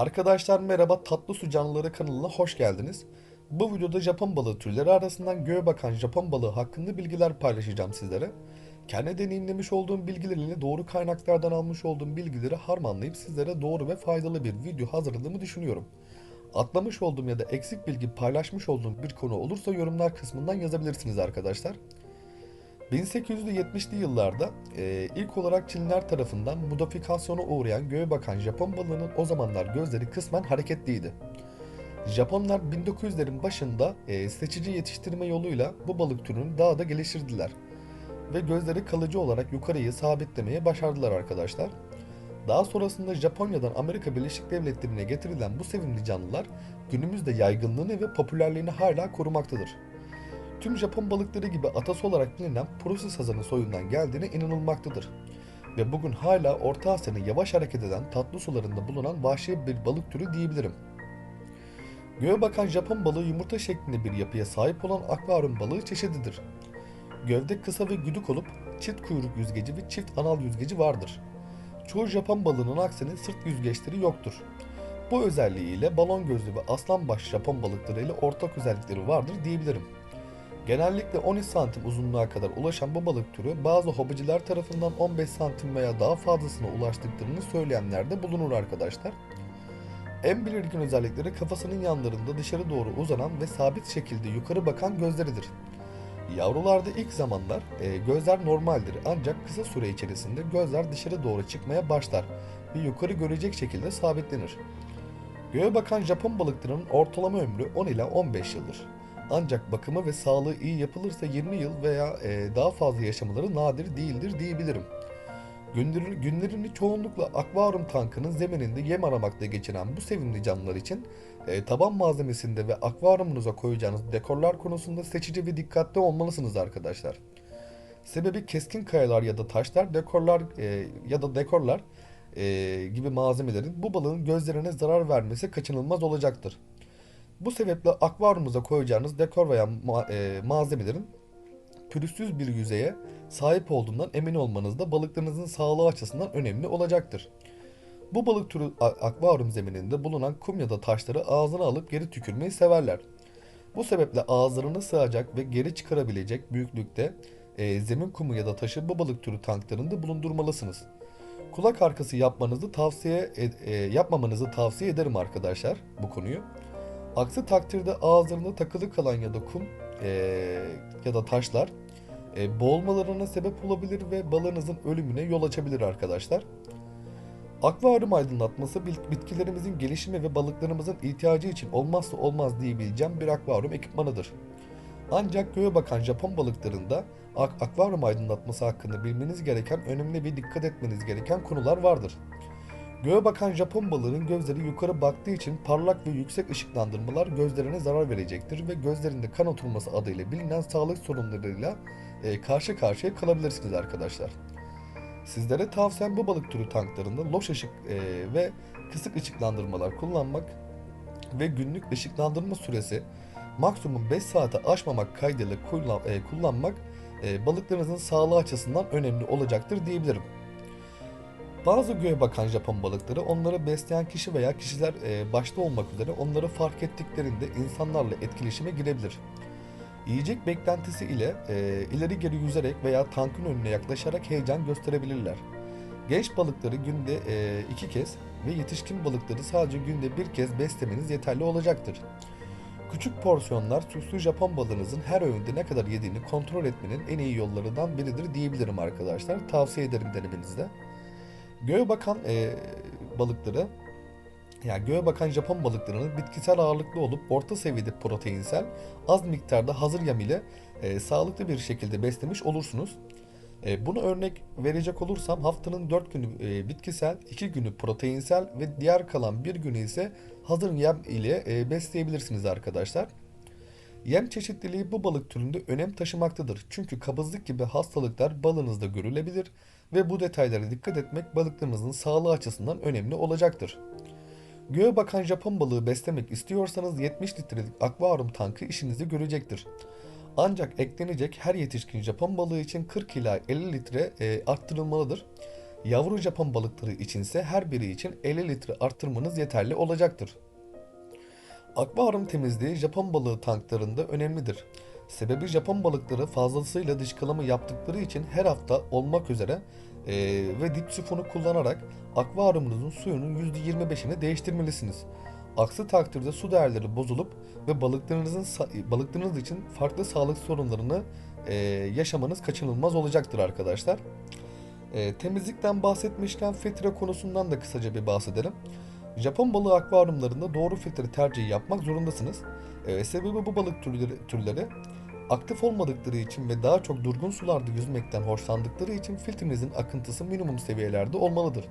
Arkadaşlar merhaba Tatlı Su Canlıları kanalına hoş geldiniz. Bu videoda Japon balığı türleri arasından göğe bakan Japon balığı hakkında bilgiler paylaşacağım sizlere. Kendi deneyimlemiş olduğum bilgilerle doğru kaynaklardan almış olduğum bilgileri harmanlayıp sizlere doğru ve faydalı bir video hazırladığımı düşünüyorum. Atlamış olduğum ya da eksik bilgi paylaşmış olduğum bir konu olursa yorumlar kısmından yazabilirsiniz arkadaşlar. 1870'li yıllarda e, ilk olarak Çinliler tarafından modifikasyona uğrayan göğe bakan Japon balığının o zamanlar gözleri kısmen hareketliydi. Japonlar 1900'lerin başında e, seçici yetiştirme yoluyla bu balık türünü daha da geliştirdiler. Ve gözleri kalıcı olarak yukarıyı sabitlemeye başardılar arkadaşlar. Daha sonrasında Japonya'dan Amerika Birleşik Devletleri'ne getirilen bu sevimli canlılar günümüzde yaygınlığını ve popülerliğini hala korumaktadır. Tüm Japon balıkları gibi atası olarak bilinen Prusya sazanı soyundan geldiğine inanılmaktadır. Ve bugün hala Orta Asya'nın yavaş hareket eden tatlı sularında bulunan vahşi bir balık türü diyebilirim. Göğe bakan Japon balığı yumurta şeklinde bir yapıya sahip olan akvaryum balığı çeşididir. Gövde kısa ve güdük olup çift kuyruk yüzgeci ve çift anal yüzgeci vardır. Çoğu Japon balığının aksine sırt yüzgeçleri yoktur. Bu özelliğiyle balon gözlü ve aslanbaş Japon balıkları ile ortak özellikleri vardır diyebilirim. Genellikle 13 santim uzunluğa kadar ulaşan bu balık türü bazı hobiciler tarafından 15 santim veya daha fazlasına ulaştıklarını söyleyenler de bulunur arkadaşlar. En belirgin özellikleri kafasının yanlarında dışarı doğru uzanan ve sabit şekilde yukarı bakan gözleridir. Yavrularda ilk zamanlar e, gözler normaldir ancak kısa süre içerisinde gözler dışarı doğru çıkmaya başlar ve yukarı görecek şekilde sabitlenir. Göğe bakan Japon balıklarının ortalama ömrü 10 ila 15 yıldır. Ancak bakımı ve sağlığı iyi yapılırsa 20 yıl veya e, daha fazla yaşamaları nadir değildir diyebilirim. Günlerini, günlerini çoğunlukla akvaryum tankının zemininde yem aramakta geçiren bu sevimli canlılar için e, taban malzemesinde ve akvaryumunuza koyacağınız dekorlar konusunda seçici ve dikkatli olmalısınız arkadaşlar. Sebebi keskin kayalar ya da taşlar, dekorlar e, ya da dekorlar e, gibi malzemelerin bu balığın gözlerine zarar vermesi kaçınılmaz olacaktır. Bu sebeple akvaryumuza koyacağınız dekor veya ma- e, malzemelerin pürüzsüz bir yüzeye sahip olduğundan emin olmanız da balıklarınızın sağlığı açısından önemli olacaktır. Bu balık türü akvaryum zemininde bulunan kum ya da taşları ağzına alıp geri tükürmeyi severler. Bu sebeple ağızlarına sığacak ve geri çıkarabilecek büyüklükte e, zemin kumu ya da taşı bu balık türü tanklarında bulundurmalısınız. Kulak arkası yapmanızı tavsiye ed- e, yapmamanızı tavsiye ederim arkadaşlar bu konuyu. Aksi takdirde ağızlarında takılı kalan ya da kum eee, ya da taşlar e, boğulmalarına sebep olabilir ve balığınızın ölümüne yol açabilir arkadaşlar. Akvaryum aydınlatması bitkilerimizin gelişimi ve balıklarımızın ihtiyacı için olmazsa olmaz diyebileceğim bir akvaryum ekipmanıdır. Ancak göğe bakan Japon balıklarında ak- akvaryum aydınlatması hakkında bilmeniz gereken önemli ve dikkat etmeniz gereken konular vardır. Göğe bakan Japon balığının gözleri yukarı baktığı için parlak ve yüksek ışıklandırmalar gözlerine zarar verecektir ve gözlerinde kan oturması adıyla bilinen sağlık sorunlarıyla e, karşı karşıya kalabilirsiniz arkadaşlar. Sizlere tavsiyem bu balık türü tanklarında loş ışık e, ve kısık ışıklandırmalar kullanmak ve günlük ışıklandırma süresi maksimum 5 saate aşmamak kaydıyla kullan- e, kullanmak e, balıklarınızın sağlığı açısından önemli olacaktır diyebilirim. Bazı göğe bakan Japon balıkları onları besleyen kişi veya kişiler e, başta olmak üzere onları fark ettiklerinde insanlarla etkileşime girebilir. Yiyecek beklentisi ile e, ileri geri yüzerek veya tankın önüne yaklaşarak heyecan gösterebilirler. Genç balıkları günde e, iki kez ve yetişkin balıkları sadece günde bir kez beslemeniz yeterli olacaktır. Küçük porsiyonlar süslü Japon balığınızın her öğünde ne kadar yediğini kontrol etmenin en iyi yollarından biridir diyebilirim arkadaşlar. Tavsiye ederim denemenizde. Göğe bakan e, balıkları yani göğe bakan Japon balıklarının bitkisel ağırlıklı olup orta seviyede proteinsel, az miktarda hazır yem ile e, sağlıklı bir şekilde beslemiş olursunuz. E, bunu örnek verecek olursam haftanın 4 günü e, bitkisel, 2 günü proteinsel ve diğer kalan 1 günü ise hazır yem ile e, besleyebilirsiniz arkadaşlar. Yem çeşitliliği bu balık türünde önem taşımaktadır. Çünkü kabızlık gibi hastalıklar balığınızda görülebilir ve bu detaylara dikkat etmek balıklarınızın sağlığı açısından önemli olacaktır. Göğe bakan Japon balığı beslemek istiyorsanız 70 litrelik akvaryum tankı işinizi görecektir. Ancak eklenecek her yetişkin Japon balığı için 40 ila 50 litre e, arttırılmalıdır. Yavru Japon balıkları içinse her biri için 50 litre arttırmanız yeterli olacaktır. Akvaryum temizliği Japon balığı tanklarında önemlidir. Sebebi Japon balıkları fazlasıyla dışkılama yaptıkları için her hafta olmak üzere eee, ve dip sifonu kullanarak akvaryumunuzun suyunun %25'ini değiştirmelisiniz. Aksi takdirde su değerleri bozulup ve balıklarınızın balıklarınız için farklı sağlık sorunlarını eee, yaşamanız kaçınılmaz olacaktır arkadaşlar. Eee, temizlikten bahsetmişken filtre konusundan da kısaca bir bahsedelim. Japon balığı akvaryumlarında doğru filtre tercihi yapmak zorundasınız. Ee, sebebi bu balık türleri, türleri aktif olmadıkları için ve daha çok durgun sularda yüzmekten hoşlandıkları için filtrenizin akıntısı minimum seviyelerde olmalıdır.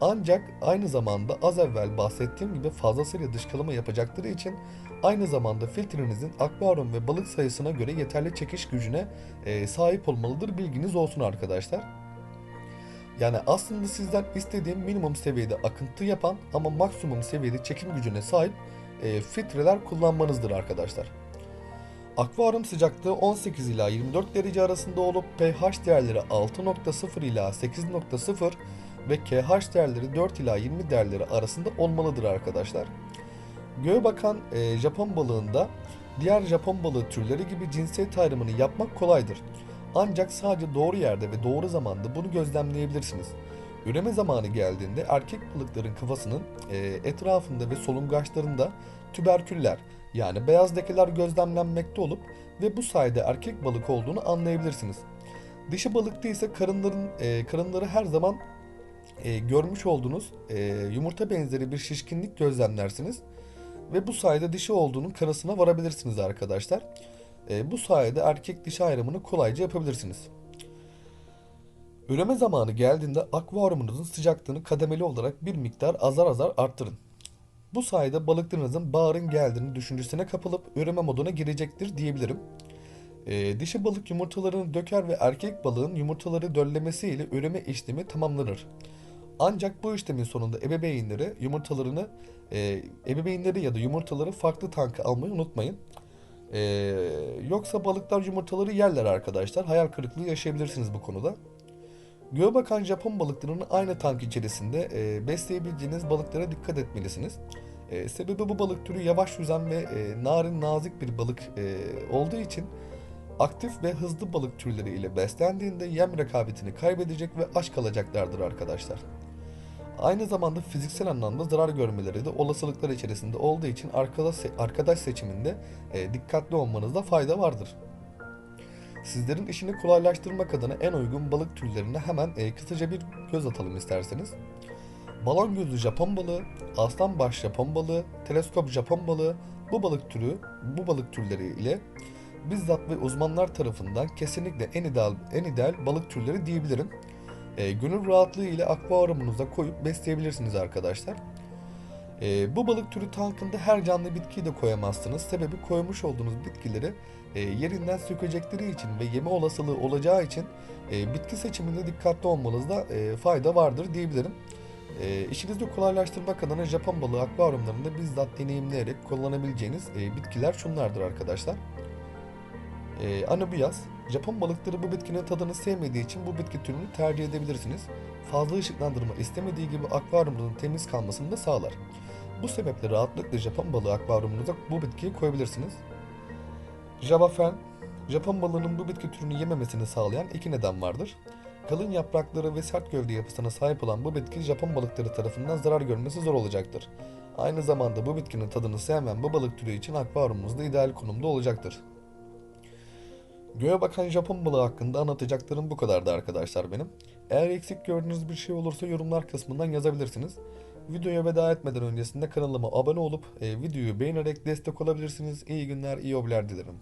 Ancak aynı zamanda az evvel bahsettiğim gibi fazlasıyla dışkılama yapacakları için aynı zamanda filtrenizin akvaryum ve balık sayısına göre yeterli çekiş gücüne e, sahip olmalıdır. Bilginiz olsun arkadaşlar. Yani aslında sizden istediğim minimum seviyede akıntı yapan ama maksimum seviyede çekim gücüne sahip e, filtreler kullanmanızdır arkadaşlar. Akvaryum sıcaklığı 18 ila 24 derece arasında olup pH değerleri 6.0 ila 8.0 ve KH değerleri 4 ila 20 değerleri arasında olmalıdır arkadaşlar. Göğe e, Japon balığında diğer Japon balığı türleri gibi cinsiyet ayrımını yapmak kolaydır. Ancak sadece doğru yerde ve doğru zamanda bunu gözlemleyebilirsiniz. Üreme zamanı geldiğinde erkek balıkların kafasının e, etrafında ve solungaçlarında tüberküller yani beyaz lekeler gözlemlenmekte olup ve bu sayede erkek balık olduğunu anlayabilirsiniz. Dişi balıkta ise karınların e, karınları her zaman e, görmüş olduğunuz e, yumurta benzeri bir şişkinlik gözlemlersiniz ve bu sayede dişi olduğunun kanısına varabilirsiniz arkadaşlar. E, bu sayede erkek dişi ayrımını kolayca yapabilirsiniz. Üreme zamanı geldiğinde akvaryumunuzun sıcaklığını kademeli olarak bir miktar azar azar arttırın. Bu sayede balıklarınızın baharın geldiğini düşüncesine kapılıp üreme moduna girecektir diyebilirim. E, dişi balık yumurtalarını döker ve erkek balığın yumurtaları döllemesiyle üreme işlemi tamamlanır. Ancak bu işlemin sonunda ebeveynleri yumurtalarını, e, ebeveynleri ya da yumurtaları farklı tanka almayı unutmayın. Ee, yoksa balıklar yumurtaları yerler arkadaşlar. Hayal kırıklığı yaşayabilirsiniz bu konuda. Göğe bakan Japon balıklarını aynı tank içerisinde e, besleyebileceğiniz balıklara dikkat etmelisiniz. E, sebebi bu balık türü yavaş yüzen ve e, narin nazik bir balık e, olduğu için aktif ve hızlı balık türleri ile beslendiğinde yem rekabetini kaybedecek ve aç kalacaklardır arkadaşlar. Aynı zamanda fiziksel anlamda zarar görmeleri de olasılıklar içerisinde olduğu için arkadaş, arkadaş seçiminde e, dikkatli olmanızda fayda vardır. Sizlerin işini kolaylaştırmak adına en uygun balık türlerine hemen e, kısaca bir göz atalım isterseniz. Balon gözlü Japon balığı, aslan baş Japon balığı, teleskop Japon balığı bu balık türü, bu balık türleri ile bizzat ve uzmanlar tarafından kesinlikle en ideal en ideal balık türleri diyebilirim. E, gönül rahatlığı ile akvaryumunuza koyup besleyebilirsiniz arkadaşlar. E, bu balık türü tankında her canlı bitkiyi de koyamazsınız. Sebebi koymuş olduğunuz bitkileri e, yerinden sökecekleri için ve yeme olasılığı olacağı için e, bitki seçiminde dikkatli olmanızda e, fayda vardır diyebilirim. E, işinizi kolaylaştırmak adına Japon balığı akvaryumlarında bizzat deneyimleyerek kullanabileceğiniz e, bitkiler şunlardır arkadaşlar. E, Anubias, Japon balıkları bu bitkinin tadını sevmediği için bu bitki türünü tercih edebilirsiniz. Fazla ışıklandırma istemediği gibi akvaryumunuzun temiz kalmasını da sağlar. Bu sebeple rahatlıkla Japon balığı akvaryumunuza bu bitkiyi koyabilirsiniz. Java Fern, Japon balığının bu bitki türünü yememesini sağlayan iki neden vardır. Kalın yaprakları ve sert gövde yapısına sahip olan bu bitki Japon balıkları tarafından zarar görmesi zor olacaktır. Aynı zamanda bu bitkinin tadını sevmeyen bu balık türü için akvaryumunuzda ideal konumda olacaktır. Göğe bakan Japon balığı hakkında anlatacaklarım bu kadardı arkadaşlar benim. Eğer eksik gördüğünüz bir şey olursa yorumlar kısmından yazabilirsiniz. Videoya veda etmeden öncesinde kanalıma abone olup e, videoyu beğenerek destek olabilirsiniz. İyi günler, iyi hobiler dilerim.